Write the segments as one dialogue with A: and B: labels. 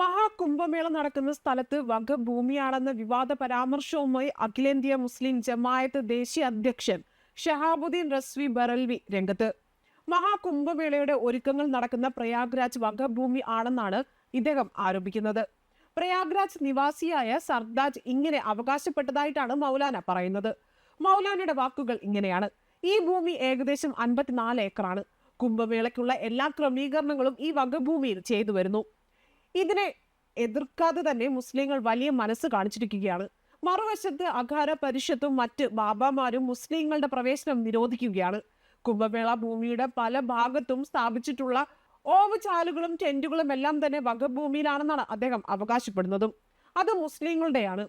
A: മഹാകുംഭമേള നടക്കുന്ന സ്ഥലത്ത് വകഭൂമിയാണെന്ന വിവാദ പരാമർശവുമായി അഖിലേന്ത്യാ മുസ്ലിം ജമായത്ത് ദേശീയ അധ്യക്ഷൻ ഷഹാബുദ്ദീൻ റസ്വി ബറൽവി രംഗത്ത്. മഹാകുംഭമേളയുടെ ഒരുക്കങ്ങൾ നടക്കുന്ന പ്രയാഗ്രാജ് വകഭൂമി ആണെന്നാണ് ഇദ്ദേഹം ആരോപിക്കുന്നത്. പ്രയാഗ്രാജ് നിവാസിയായ സർദാജ് ഇങ്ങനെ അവകാശപ്പെട്ടതായിട്ടാണ് മൗലാന പറയുന്നത്. മൗലാനയുടെ വാക്കുകൾ ഇങ്ങനെയാണ്. ഈ ഭൂമി ഏകദേശം അൻപത്തിനാല് ഏക്കറാണ്. കുംഭമേളയ്ക്കുള്ള എല്ലാ ക്രമീകരണങ്ങളും ഈ വകഭൂമിയിൽ ചെയ്തു വരുന്നു. ഇതിനെ എതിർക്കാതെ തന്നെ മുസ്ലിങ്ങൾ വലിയ മനസ്സ് കാണിച്ചിരിക്കുകയാണ്. മറുവശത്ത് അഖാര പരിഷത്തും മറ്റ് ബാബാമാരും മുസ്ലിങ്ങളുടെ പ്രവേശനം നിരോധിക്കുകയാണ്. കുംഭമേള ഭൂമിയുടെ പല ഭാഗത്തും സ്ഥാപിച്ചിട്ടുള്ള ഓവുചാലുകളും ടെന്റുകളും എല്ലാം തന്നെ വകഭൂമിയിലാണെന്നാണ് അദ്ദേഹം അവകാശപ്പെടുന്നതും. അത് മുസ്ലിങ്ങളുടെയാണ്.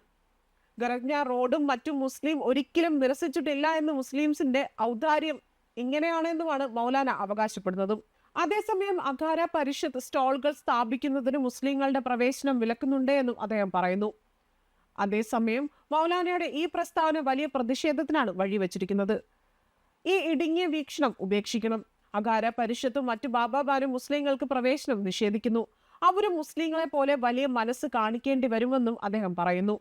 A: ഗറജ്ഞ റോഡും മറ്റും മുസ്ലിം ഒരിക്കലും നിരസിച്ചിട്ടില്ല എന്ന് മുസ്ലിംസിന്റെ ഔദാര്യം ഇങ്ങനെയാണെന്നുമാണ് മൗലാന അവകാശപ്പെടുന്നതും. അതേസമയം അഖാര പരിഷത്ത് സ്റ്റാളുകൾ സ്ഥാപിക്കുന്നതിന് മുസ്ലിങ്ങളുടെ പ്രവേശനം വിലക്കുന്നുണ്ട് എന്നും അദ്ദേഹം പറയുന്നു. അതേസമയം മൗലാനയുടെ ഈ പ്രസ്താവന വലിയ പ്രതിഷേധത്തിനാണ് വഴിവെച്ചിരിക്കുന്നത്. ഈ ഇടുങ്ങിയ വീക്ഷണം ഉപേക്ഷിക്കണം. അഖാര പരിഷത്തും മറ്റു ബാബാബാരും മുസ്ലിങ്ങൾക്ക് പ്രവേശനം നിഷേധിക്കുന്നു. അവരും മുസ്ലിങ്ങളെ പോലെ വലിയ മനസ്സ് കാണിക്കേണ്ടി വരുമെന്നും അദ്ദേഹം പറയുന്നു.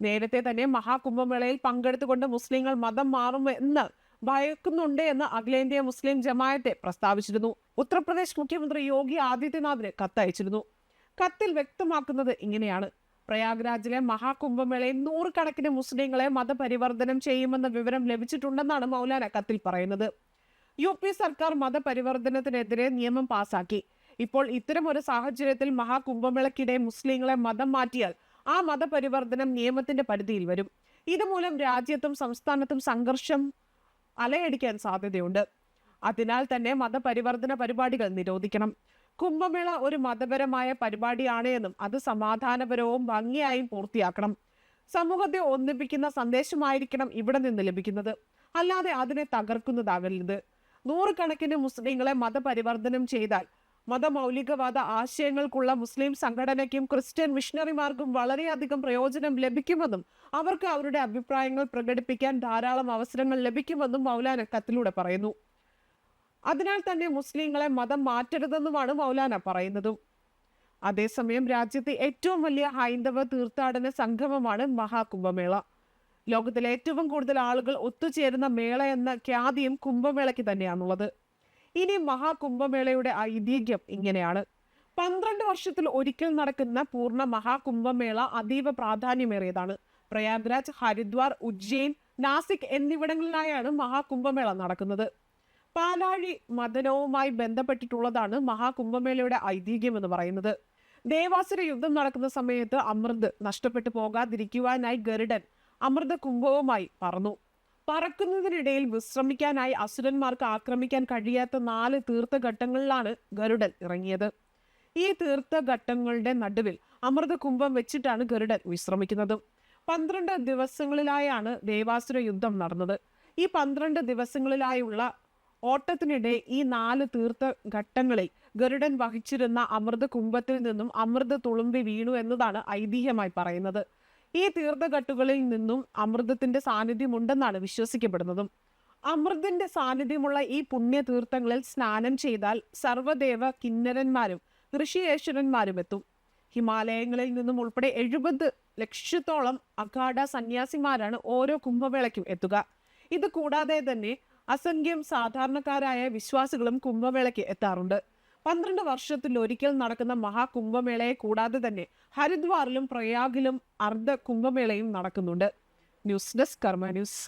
A: നേരത്തെ തന്നെ മഹാകുംഭമേളയിൽ പങ്കെടുത്തുകൊണ്ട് മുസ്ലിങ്ങൾ മതം മാറുമെന്ന് ഭയക്കുന്നുണ്ട് എന്ന് അഖിലേന്ത്യാ മുസ്ലിം ജമായത്തെ പ്രസ്താവിച്ചിരുന്നു. ഉത്തർപ്രദേശ് മുഖ്യമന്ത്രി യോഗി ആദിത്യനാഥിന് കത്തയച്ചിരുന്നു. കത്തിൽ വ്യക്തമാക്കുന്നത് ഇങ്ങനെയാണ്. പ്രയാഗ്രാജിലെ മഹാകുംഭമേളയിൽ നൂറുകണക്കിന് മുസ്ലിങ്ങളെ മതപരിവർത്തനം ചെയ്യുമെന്ന വിവരം ലഭിച്ചിട്ടുണ്ടെന്നാണ് മൗലാന കത്തിൽ പറയുന്നത്. യു പി സർക്കാർ മതപരിവർത്തനത്തിനെതിരെ നിയമം പാസാക്കി. ഇപ്പോൾ ഇത്തരം ഒരു സാഹചര്യത്തിൽ മഹാകുംഭമേളയ്ക്കിടെ മുസ്ലിങ്ങളെ മതം മാറ്റിയാൽ ആ മതപരിവർത്തനം നിയമത്തിന്റെ പരിധിയിൽ വരും. ഇതുമൂലം രാജ്യത്തും സംസ്ഥാനത്തും സംഘർഷം അലയടിക്കാൻ സാധ്യതയുണ്ട്. അതിനാൽ തന്നെ മതപരിവർത്തന പരിപാടികൾ നിരോധിക്കണം. കുംഭമേള ഒരു മതപരമായ പരിപാടിയാണ് എന്നും അത് സമാധാനപരവും ഭംഗിയായും പൂർത്തിയാക്കണം. സമൂഹത്തെ ഒന്നിപ്പിക്കുന്ന സന്ദേശമായിരിക്കണം ഇവിടെ നിന്ന് ലഭിക്കുന്നത്. അല്ലാതെ അതിനെ തകർക്കുന്നതാകരുത്. നൂറുകണക്കിന് മുസ്ലിങ്ങളെ മതപരിവർത്തനം ചെയ്താൽ മതമൗലികവാദ ആശയങ്ങൾക്കുള്ള മുസ്ലിം സംഘടനയ്ക്കും ക്രിസ്ത്യൻ മിഷണറിമാർക്കും വളരെയധികം പ്രയോജനം ലഭിക്കുമെന്നും അവർക്ക് അവരുടെ അഭിപ്രായങ്ങൾ പ്രകടിപ്പിക്കാൻ ധാരാളം അവസരങ്ങൾ ലഭിക്കുമെന്നും മൗലാന കത്തിലൂടെ പറയുന്നു. അതിനാൽ തന്നെ മുസ്ലിങ്ങളെ മതം മാറ്റരുതെന്നുമാണ് മൗലാന പറയുന്നതും. അതേസമയം രാജ്യത്തെ ഏറ്റവും വലിയ ഹൈന്ദവ തീർത്ഥാടന സംഗമമാണ് മഹാകുംഭമേള. ലോകത്തിലെ ഏറ്റവും കൂടുതൽ ആളുകൾ ഒത്തുചേരുന്ന മേള എന്ന ഖ്യാതിയും കുംഭമേളയ്ക്ക് തന്നെയാണുള്ളത്. ഇനി മഹാകുംഭമേളയുടെ ഐതിഹ്യം ഇങ്ങനെയാണ്. പന്ത്രണ്ട് വർഷത്തിൽ ഒരിക്കൽ നടക്കുന്ന പൂർണ മഹാകുംഭമേള അതീവ പ്രാധാന്യമേറിയതാണ്. പ്രയാഗ്രാജ് ഹരിദ്വാർ ഉജ്ജയിൻ നാസിക് എന്നിവിടങ്ങളിലായാണ് മഹാകുംഭമേള നടക്കുന്നത്. പാലാഴി മദനവുമായി ബന്ധപ്പെട്ടിട്ടുള്ളതാണ് മഹാകുംഭമേളയുടെ ഐതിഹ്യം എന്ന് പറയുന്നത്. ദേവാസുര യുദ്ധം നടക്കുന്ന സമയത്ത് അമൃത് നഷ്ടപ്പെട്ടു പോകാതിരിക്കുവാനായി ഗരുഡൻ അമൃത കുംഭവുമായി പറന്നു. പറക്കുന്നതിനിടയിൽ വിശ്രമിക്കാനായി അസുരന്മാർക്ക് ആക്രമിക്കാൻ കഴിയാത്ത നാല് തീർത്ഥഘട്ടങ്ങളിലാണ് ഗരുഡൻ ഇറങ്ങിയത്. ഈ തീർത്ഥഘട്ടങ്ങളുടെ നടുവിൽ അമൃത കുംഭം വെച്ചിട്ടാണ് ഗരുഡൻ വിശ്രമിക്കുന്നത്. പന്ത്രണ്ട് ദിവസങ്ങളിലായാണ് ദേവാസുര യുദ്ധം നടന്നത്. ഈ പന്ത്രണ്ട് ദിവസങ്ങളിലായുള്ള ഓട്ടത്തിനിടെ ഈ നാല് തീർത്ഥ ഘട്ടങ്ങളിൽ ഗരുഡൻ വഹിച്ചിരുന്ന അമൃത കുംഭത്തിൽ നിന്നും അമൃത തുളുമ്പി വീണു എന്നതാണ് ഐതിഹ്യമായി പറയുന്നത്. ഈ തീർത്ഥഘട്ടുകളിൽ നിന്നും അമൃതത്തിന്റെ സാന്നിധ്യമുണ്ടെന്നാണ് വിശ്വസിക്കപ്പെടുന്നതും. അമൃതിന്റെ സാന്നിധ്യമുള്ള ഈ പുണ്യ തീർത്ഥങ്ങളിൽ സ്നാനം ചെയ്താൽ സർവദേവ കിന്നരന്മാരും ഋഷിയേശ്വരന്മാരും എത്തും ഹിമാലയങ്ങളിൽ നിന്നും ഉൾപ്പെടെ എഴുപത് ലക്ഷത്തോളം അഖാഡ സന്യാസിമാരാണ് ഓരോ കുംഭമേളയ്ക്കും എത്തുക. ഇത് കൂടാതെ തന്നെ അസംഖ്യം സാധാരണക്കാരായ വിശ്വാസികളും കുംഭമേളയ്ക്ക് എത്താറുണ്ട്. പന്ത്രണ്ട് വർഷത്തിൽ ഒരിക്കൽ നടക്കുന്ന മഹാകുംഭമേളയെ കൂടാതെ തന്നെ ഹരിദ്വാറിലും പ്രയാഗിലും അർദ്ധ കുംഭമേളയും നടക്കുന്നുണ്ട്. News desk Karma news.